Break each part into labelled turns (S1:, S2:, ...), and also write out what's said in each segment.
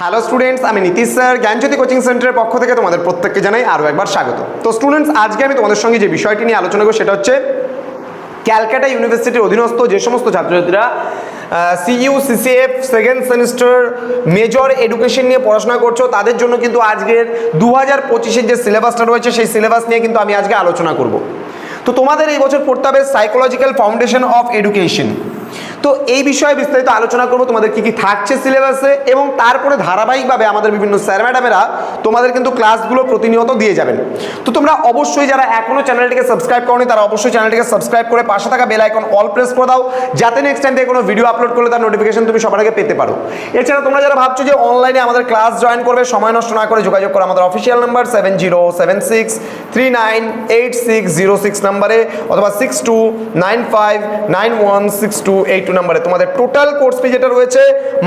S1: Hello students আমি Nitish sir, জ্ঞানজ্যোতি coaching সেন্টারের পক্ষ থেকে তোমাদের প্রত্যেককে জানাই আরও একবার স্বাগত। তো স্টুডেন্টস আজকে আমি তোমাদের সঙ্গে যে বিষয়টি নিয়ে আলোচনা করব সেটা হচ্ছে ক্যালকাটা ইউনিভার্সিটির অধীনস্থ যে সমস্ত ছাত্রছাত্রীরা CU CCF second semester major education নিয়ে পড়াশোনা করছ, তাদের জন্য কিন্তু আজকের দু হাজার পঁচিশের যে সিলেবাসটা রয়েছে, সেই সিলেবাস নিয়ে কিন্তু আমি আজকে আলোচনা করব। তো তোমাদের এই বছর পড়তে হবে সাইকোলজিক্যাল ফাউন্ডেশন অফ এডুকেশন তো এই বিষয়ে বিস্তারিত আলোচনা করব। তোমাদের কি কি থাকছে সিলেবাসে এবং তারপরে ধারাবাহিকভাবে আমাদের বিভিন্ন স্যার ম্যাডামেরা তোমাদের কিন্তু ক্লাসগুলো প্রতিনিয়ত দিয়ে যাবেন। তো তোমরা অবশ্যই যারা এখনও চ্যানেলটিকে সাবস্ক্রাইব করনি, তারা অবশ্যই চ্যানেলটিকে সাবস্ক্রাইব করে পাশে থাকা বেল আইকন অল প্রেস করে দাও, যাতে নেক্সট টাইম থেকে কোনো ভিডিও আপলোড করলে তার নোটিফিকেশন তুমি সবার আগে পেতে পারো। এছাড়া তোমরা যারা ভাবছ যে অনলাইনে আমাদের ক্লাস জয়েন করবে, সময় নষ্ট না করে যোগাযোগ করো আমাদের official number seven zero seven six three nine eight six zero six নাম্বারে অথবা six two nine five nine one six two eight two নাম্বারে। তোমাদের টোটাল কোর্স ফি যেটা রয়েছে,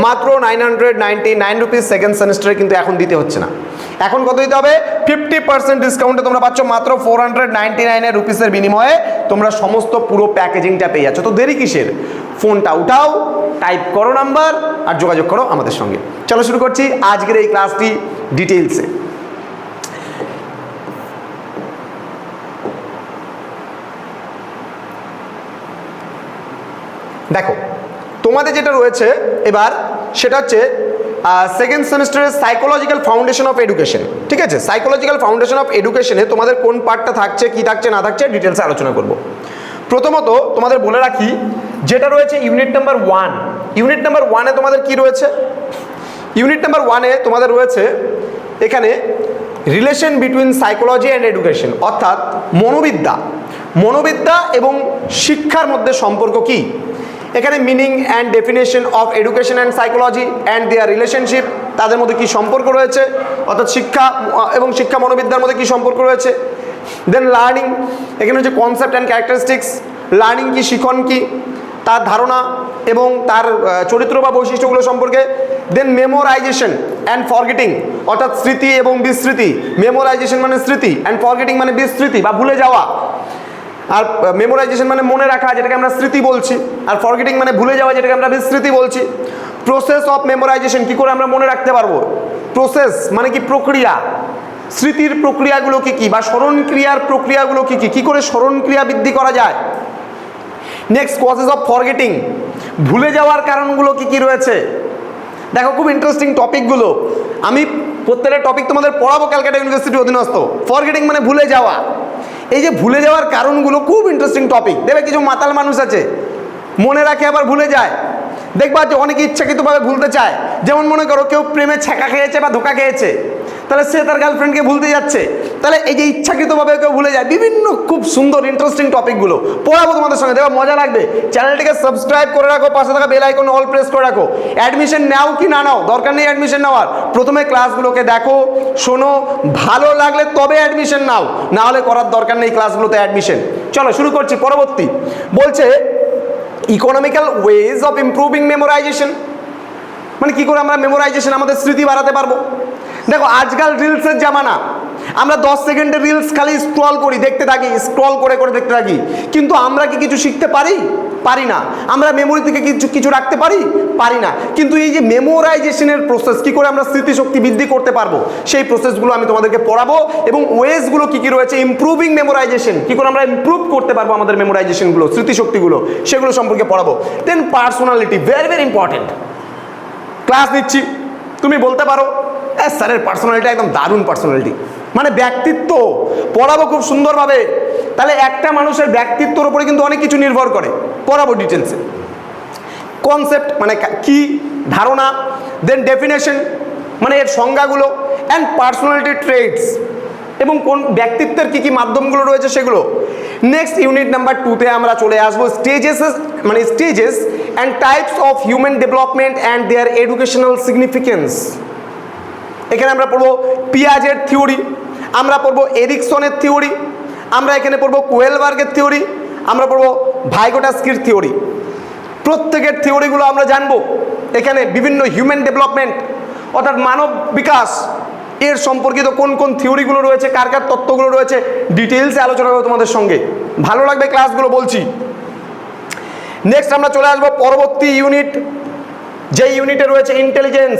S1: মাত্র nine hundred ninety nine rupees second সেমিস্টারে কিন্তু এখন দিতে হচ্ছে না। এখন কত দিতে হবে? ফিফটি পার্সেন্ট ডিসকাউন্টে তোমরা পাচ্ছ মাত্র ফোর হান্ড্রেড নাইনটি নাইনের রুপিসের বিনিময়ে তোমরা সমস্ত পুরো প্যাকেজিংটা পেয়ে যাচ্ছ। তো দেরি কিসের? ফোনটা উঠাও টাইপ করো নাম্বার আর যোগাযোগ করো আমাদের সঙ্গে। চলো শুরু করছি আজকের এই ক্লাসটি ডিটেলসে দেখো, তোমাদের যেটা রয়েছে, এবার সেটা হচ্ছে সেকেন্ড সেমিস্টারের সাইকোলজিক্যাল ফাউন্ডেশন অফ এডুকেশন ঠিক আছে? সাইকোলজিক্যাল ফাউন্ডেশন অফ এডুকেশনে তোমাদের কোন পার্টটা থাকছে, কি থাকছে, না থাকছে ডিটেলসে আলোচনা করব। প্রথমত, তোমাদের বলে রাখি, যেটা রয়েছে unit number one unit number ওয়ানে তোমাদের কি রয়েছে? ইউনিট নাম্বার ওয়ানে তোমাদের রয়েছে, এখানে relation between psychology and education অর্থাৎ মনোবিদ্যা। মনোবিদ্যা এবং শিক্ষার মধ্যে সম্পর্ক কি? এখানে meaning and definition of education and psychology and their relationship তাদের মধ্যে কি সম্পর্ক রয়েছে, অর্থাৎ শিক্ষা এবং শিক্ষা মনোবিদ্যার মধ্যে কি সম্পর্ক রয়েছে? দেন লার্নিং এখানে হচ্ছে কনসেপ্ট অ্যান্ড ক্যারেক্টারিস্টিক্স লার্নিং কি, শিখন কি, তার ধারণা এবং তার চরিত্র বা বৈশিষ্ট্যগুলো সম্পর্কে। দেন মেমোরাইজেশন অ্যান্ড ফরগেটিং অর্থাৎ স্মৃতি এবং বিস্মৃতি। মেমোরাইজেশন মানে স্মৃতি অ্যান্ড ফরগেটিং মানে বিস্মৃতি বা ভুলে যাওয়া। আর মেমোরাইজেশন মানে মনে রাখা, যেটাকে আমরা স্মৃতি বলছি। আর ফরগেটিং মানে ভুলে যাওয়া, যেটাকে আমরা বিস্মৃতি বলছি। প্রসেস অফ মেমোরাইজেশন কি করে আমরা মনে রাখতে পারব? প্রসেস মানে কি প্রক্রিয়া? স্মৃতির প্রক্রিয়াগুলো কি কি? বা স্মরণ ক্রিয়ার প্রক্রিয়াগুলো কি কি? কি করে স্মরণ ক্রিয়া বৃদ্ধি করা যায়? নেক্সট কজেস অফ ফরগেটিং ভুলে যাওয়ার কারণগুলো কি কি রয়েছে? দেখো, খুব ইন্টারেস্টিং টপিকগুলো আমি প্রত্যেকটা টপিক তোমাদের পড়াবো, ক্যালকাটা ইউনিভার্সিটি অধীনস্থ। ফরগেটিং মানে ভুলে যাওয়া। এই যে ভুলে যাওয়ার কারণগুলো খুব ইন্টারেস্টিং টপিক দেখবে কিছু মাতাল মানুষ আছে, মনে রাখে আবার ভুলে যায়। দেখবা যে অনেকে ইচ্ছাকৃতভাবে ভুলতে চায়। যেমন মনে করো কেউ প্রেমে ছ্যাঁকা খেয়েছে বা ধোকা খেয়েছে। তাহলে সে তার গার্লফ্রেন্ডকে ভুলতে যাচ্ছে। তাহলে এই যে ইচ্ছাকৃতভাবে কেউ ভুলে যায়, বিভিন্ন খুব সুন্দর ইন্টারেস্টিং টপিকগুলো পড়াবো তোমাদের সঙ্গে। দেখো, মজা লাগবে। চ্যানেলটিকে সাবস্ক্রাইব করে রাখো, পাশে থাকা বেল আইকন অল প্রেস করে রাখো। অ্যাডমিশন নাও কি না নাও, দরকার নেই অ্যাডমিশন নেওয়ার। প্রথমে ক্লাসগুলোকে দেখো, শোনো, ভালো লাগলে তবে অ্যাডমিশন নাও। না হলে করার দরকার নেই ক্লাসগুলোতে অ্যাডমিশন চলো, শুরু করছি, পরবর্তী। বলছে economical ways of improving memorization মানে কি করে আমরা মেমোরাইজেশন আমাদের স্মৃতি বাড়াতে পারব? দেখো, আজকাল রিলসের জামানা। আমরা দশ সেকেন্ডের রিলস খালি স্ক্রল করি, দেখতে থাকি স্ক্রল করে করে দেখতে থাকি। কিন্তু আমরা কি কিছু শিখতে পারি? পারি না। আমরা মেমোরি থেকে কিছু কিছু রাখতে পারি? পারি না। কিন্তু এই যে মেমোরাইজেশনের প্রসেস কি করে আমরা স্মৃতিশক্তি বৃদ্ধি করতে পারব? সেই প্রসেসগুলো আমি তোমাদেরকে পড়াবো এবং ওয়েজগুলো কি কি রয়েছে? ইমপ্রুভিং মেমোরাইজেশন কি করে আমরা ইমপ্রুভ করতে পারব আমাদের মেমোরাইজেশনগুলো স্মৃতিশক্তিগুলো, সেগুলো সম্পর্কে পড়াবো। Then personality very very important class নিচ্ছি। তুমি বলতে পারো স্যারের পার্সোনালিটি একদম দারুণ পার্সোনালিটি মানে ব্যক্তিত্ব পড়াবো খুব সুন্দরভাবে। তাহলে একটা মানুষের ব্যক্তিত্বর উপরে কিন্তু অনেক কিছু নির্ভর করে। পড়াবো ডিটেলসে কনসেপ্ট মানে কা- কি ধারণা দেন ডেফিনেশন মানে এর সংজ্ঞাগুলো অ্যান্ড পার্সোনালিটি ট্রেডস এবং কোন ব্যক্তিত্বের কী কী মাধ্যমগুলো রয়েছে সেগুলো। নেক্সট ইউনিট নাম্বার টুতে আমরা চলে আসব স্টেজেস মানে stages and types of human development and their educational significance এখানে আমরা পড়ব পিয়াজের থিওরি, আমরা পড়ব এরিকসনের থিওরি, আমরা এখানে পড়ব কোয়েলবার্গের থিওরি, আমরা পড়ব ভাইগোটাস্কির থিওরি। প্রত্যেকের থিওরিগুলো আমরা জানব। এখানে বিভিন্ন হিউম্যান ডেভেলপমেন্ট অর্থাৎ মানব বিকাশ, এর সম্পর্কিত কোন কোন থিওরিগুলো রয়েছে, কার কার তত্ত্বগুলো রয়েছে ডিটেলসে আলোচনা করব তোমাদের সঙ্গে। ভালো লাগবে ক্লাসগুলো বলছি। নেক্সট আমরা চলে আসব পরবর্তী ইউনিট যে ইউনিটে রয়েছে ইন্টেলিজেন্স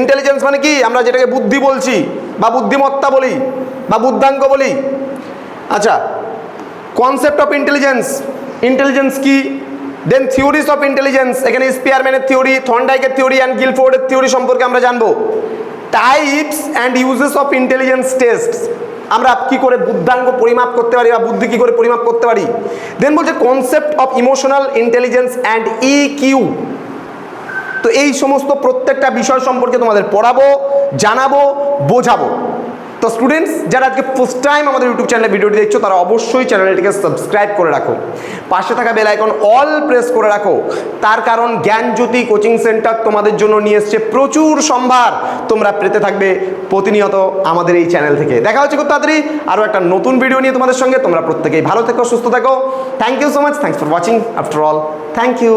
S1: ইন্টেলিজেন্স মানে কি? আমরা যেটাকে বুদ্ধি বলছি, বা বুদ্ধিমত্তা বলি, বা বুদ্ধাঙ্গ বলি। আচ্ছা কনসেপ্ট অফ ইন্টেলিজেন্স ইন্টেলিজেন্স কি? দেন থিওরিজ অফ ইন্টেলিজেন্স এখানে স্পিয়ারম্যানের থিওরি থর্নডাইকের থিওরি অ্যান্ড গিলফোর্ডের থিওরি সম্পর্কে আমরা জানব। Types and uses of intelligence test আমরা কি করে বুদ্ধাঙ্গ পরিমাপ করতে পারি, বা বুদ্ধি কি করে পরিমাপ করতে পারি? দেন বলছে concept of emotional intelligence and E Q তো এই সমস্ত প্রত্যেকটা বিষয় সম্পর্কে তোমাদের পড়াবো, জানাব, বোঝাবো। তো স্টুডেন্টস যারা আজকে ফার্স্ট টাইম আমাদের ইউটিউব চ্যানেলে ভিডিওটি দেখছ, তারা অবশ্যই চ্যানেলটিকে সাবস্ক্রাইব করে রাখো। পাশে থাকা বেল আইকন অল প্রেস করে রাখো। তার কারণ জ্ঞানজ্যোতি কোচিং সেন্টার তোমাদের জন্য নিয়ে এসছে প্রচুর সম্ভার। তোমরা পেতে থাকবে প্রতিনিয়ত আমাদের এই চ্যানেল থেকে। দেখা হচ্ছে খুব তাড়াতাড়ি আরও একটা নতুন ভিডিও নিয়ে তোমাদের সঙ্গে। তোমরা প্রত্যেকেই ভালো থেকো, সুস্থ থাকো। Thank you so much thanks for watching after all thank you